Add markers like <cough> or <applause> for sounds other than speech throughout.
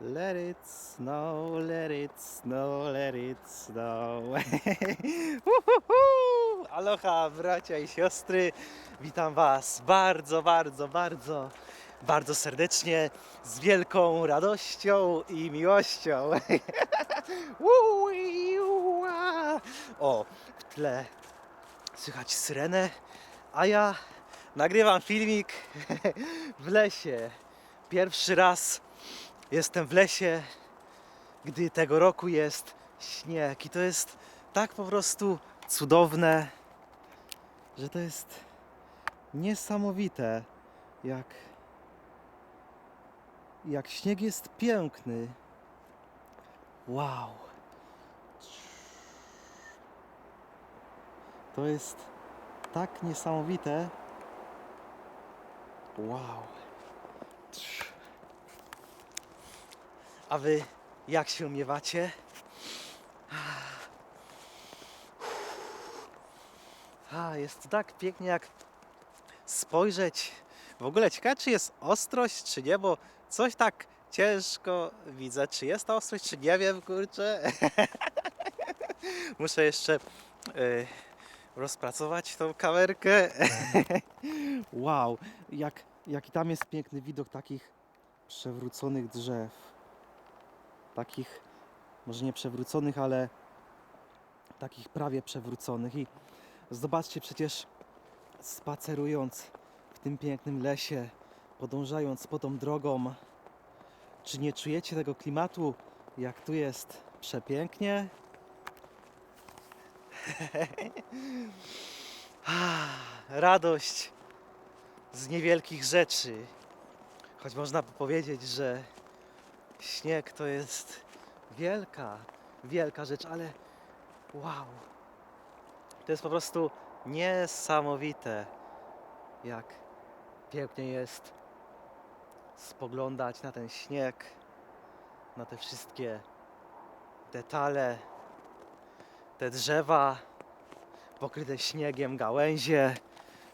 Let it snow, let it snow, let it snow. <laughs> Aloha, bracia i siostry. Witam Was bardzo, bardzo, bardzo, bardzo serdecznie, z wielką radością i miłością. <laughs> O, w tle słychać syrenę, a ja nagrywam filmik <laughs> w lesie. Pierwszy raz jestem w lesie, gdy tego roku jest śnieg i to jest tak po prostu cudowne, że to jest niesamowite, jak, jak śnieg jest piękny. Wow. To jest tak niesamowite. Wow. A wy jak się miewacie? A, jest tak pięknie jak spojrzeć. W ogóle ciekawe czy jest ostrość czy nie, bo coś tak ciężko widzę. Czy jest ta ostrość, czy nie wiem, kurczę. <laughs> Muszę jeszcze y, rozpracować tą kamerkę. <laughs> wow, jak, jaki tam jest piękny widok takich przewróconych drzew. Takich, może nie przewróconych, ale takich prawie przewróconych. I zobaczcie, przecież spacerując w tym pięknym lesie, podążając po tą drogą, czy nie czujecie tego klimatu, jak tu jest przepięknie? <laughs> Radość z niewielkich rzeczy. Choć można powiedzieć, że śnieg to jest wielka, wielka rzecz, ale wow. To jest po prostu niesamowite, jak pięknie jest spoglądać na ten śnieg, na te wszystkie detale, te drzewa pokryte śniegiem, gałęzie.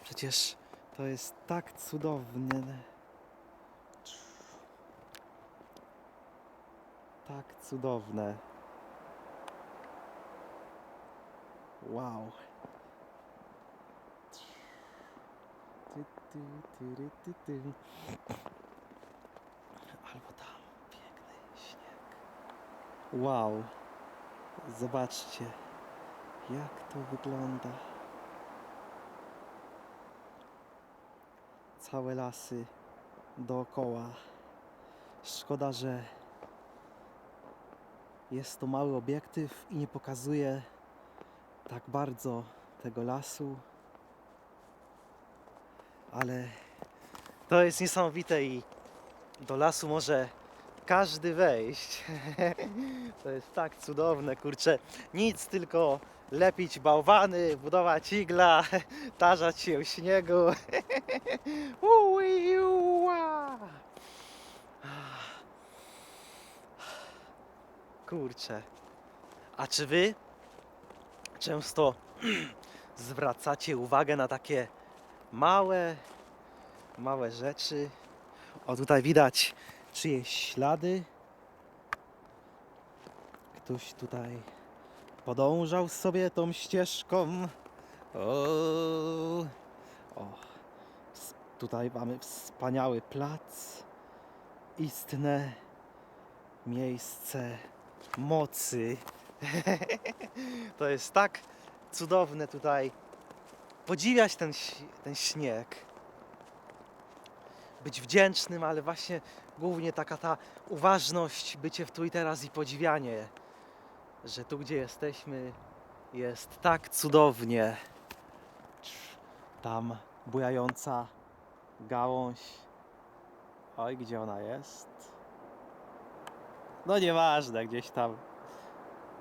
Przecież to jest tak cudowne. Tak cudowne. Wow. Albo tam piękny śnieg. Wow. Zobaczcie, jak to wygląda. Całe lasy dookoła. Szkoda, że jest to mały obiektyw i nie pokazuje tak bardzo tego lasu. Ale to jest niesamowite i do lasu może każdy wejść. <laughs> To jest tak cudowne, kurczę. Nic tylko lepić bałwany, budować igla, <laughs> tarzać się w śniegu. <laughs> Ui, ua. Kurczę. A czy wy często <clears throat> zwracacie uwagę na takie małe, małe rzeczy? O, tutaj widać czyjeś ślady. Ktoś tutaj podążał sobie tą ścieżką. O, o. tutaj mamy wspaniały plac. Istne miejsce mocy. <laughs> to jest tak cudowne tutaj podziwiać ten, ten śnieg. Być wdzięcznym, ale właśnie głównie taka ta uważność, bycie w tu i teraz i podziwianie, że tu gdzie jesteśmy jest tak cudownie. Tam bujająca gałąź. Oj, gdzie ona jest? No nieważne, gdzieś tam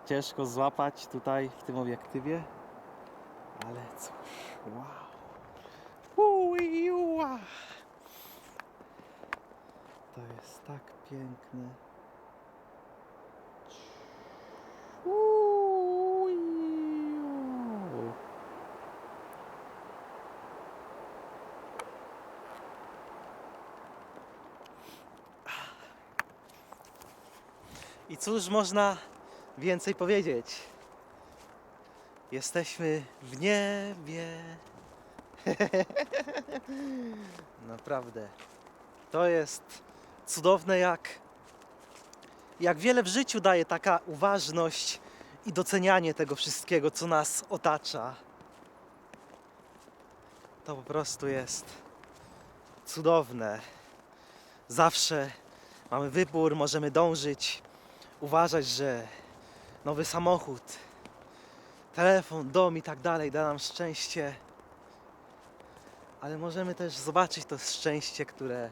ciężko złapać tutaj w tym obiektywie. Ale cóż, wow. Ui. To jest tak piękne. I cóż można więcej powiedzieć? Jesteśmy w niebie. <laughs> Naprawdę. To jest cudowne, jak, jak wiele w życiu daje taka uważność i docenianie tego wszystkiego, co nas otacza. To po prostu jest cudowne. Zawsze mamy wybór, możemy dążyć, uważać, że nowy samochód, telefon, dom i tak dalej da nam szczęście. Ale możemy też zobaczyć to szczęście, które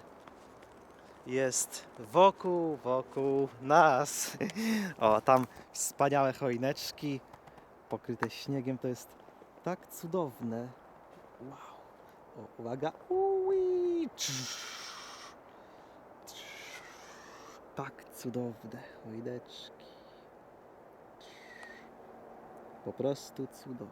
jest wokół, wokół nas. <laughs> O, tam wspaniałe choineczki pokryte śniegiem. To jest tak cudowne. Wow. O, uwaga. Ui. Tak cudowne choineczki. Po prostu cudo.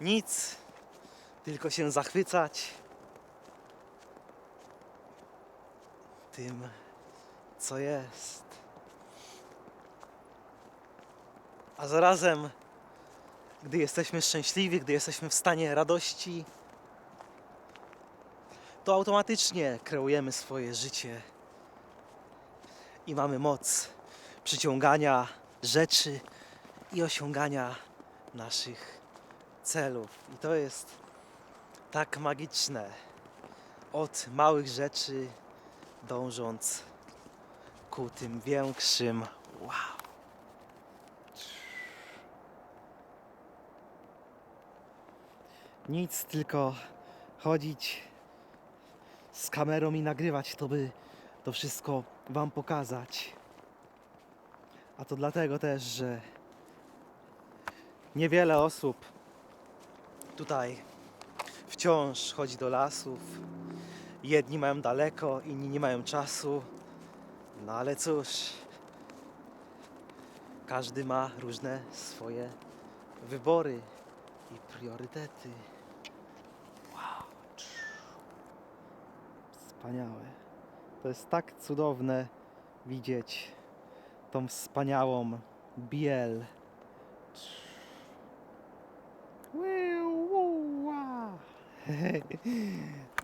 Nic, tylko się zachwycać tym, co jest. A zarazem, gdy jesteśmy szczęśliwi, gdy jesteśmy w stanie radości, to automatycznie kreujemy swoje życie i mamy moc przyciągania rzeczy i osiągania naszych celów. I to jest tak magiczne. Od małych rzeczy dążąc ku tym większym. Wow. Nic, tylko chodzić z kamerą i nagrywać to, by to wszystko Wam pokazać. A to dlatego też, że niewiele osób tutaj wciąż chodzi do lasów. Jedni mają daleko, inni nie mają czasu. No ale cóż, każdy ma różne swoje wybory i priorytety. To jest tak cudowne widzieć tą wspaniałą biel.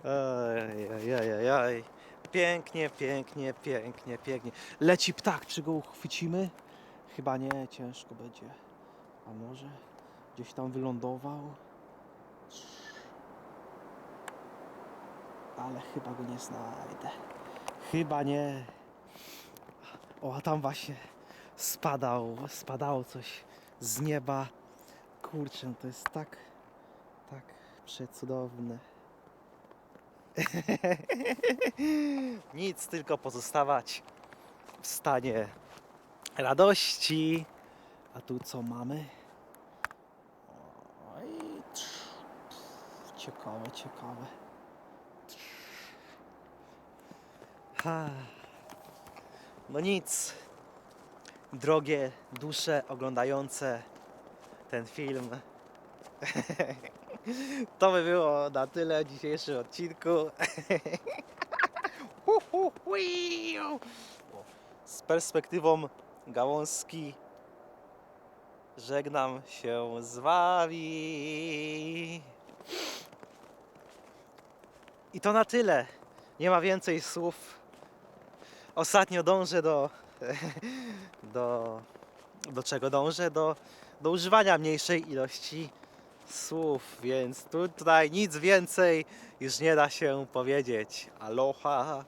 Ojej, Pięknie, pięknie, pięknie, pięknie. Leci ptak, czy go uchwycimy? Chyba nie, ciężko będzie. A może gdzieś tam wylądował? Ale chyba go nie znajdę. Chyba nie. O, a tam właśnie spadał, spadało coś z nieba. Kurczę, to jest tak, tak przecudowne. <laughs> Nic, tylko pozostawać w stanie radości. A tu co mamy? Oj, ciekawe, ciekawe. No nic, drogie dusze oglądające ten film. <laughs> To by było na tyle w dzisiejszym odcinku. <laughs> Z perspektywą gałązki żegnam się z wami. I to na tyle. Nie ma więcej słów. Ostatnio dążę do. <laughs> do. do czego dążę? Do, do używania mniejszej ilości słów, więc tu, tutaj nic więcej już nie da się powiedzieć. Aloha.